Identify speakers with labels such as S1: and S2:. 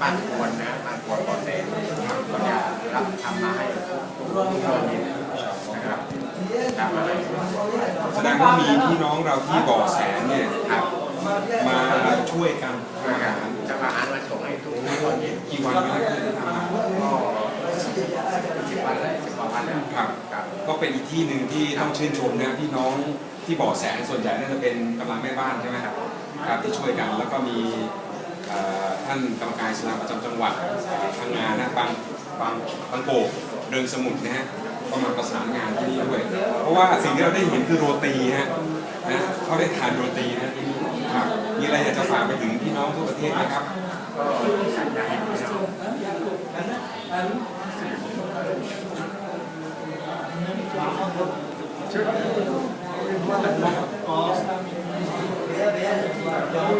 S1: บ้านควรนะบ้านควรก่อแสนก็จะรับทำมาให้ทุกคนนะครับทำมาให้
S2: แสดงว่ามีพี่น้องเราที่บ่อแสนเนี่ย
S1: ครับ
S2: มาช่วยกันทำอานหาร
S1: จะอาหารมาส่งให้ทุกตอนเย็น
S2: กี่วันนะครับที่ทำอาหาร
S1: ก็สิบวันแล้วสิบกว่าวันแล้ว
S2: ครับ
S1: ครับ
S2: ก็เป็นอีกที่หนึ่งที่ต้องชื่นชมนะพี่น้องที่บ่อแสนส่วนใหญ่น่าจะเป็นกำลังแม่บ้านใช่ไหมครับ ครับที่ช่วยกัน แล้วก็มีท่านกรรมการสลาประจำจังหวัดทางงานนะบางบางบางโกกเริงสมุทรนะฮะก็มาประสานงานที่นี่ด้วย เพราะว่าสิ่งที่เราได้เห็นคือโรตีฮะนะเขาได้ทานโรตีนะครับมีอะไรอยากจะฝากไปถึงพี่น้องทั่วประเทศไหมครับ
S1: ก็ อยากจะให้พี่น้อง
S2: ค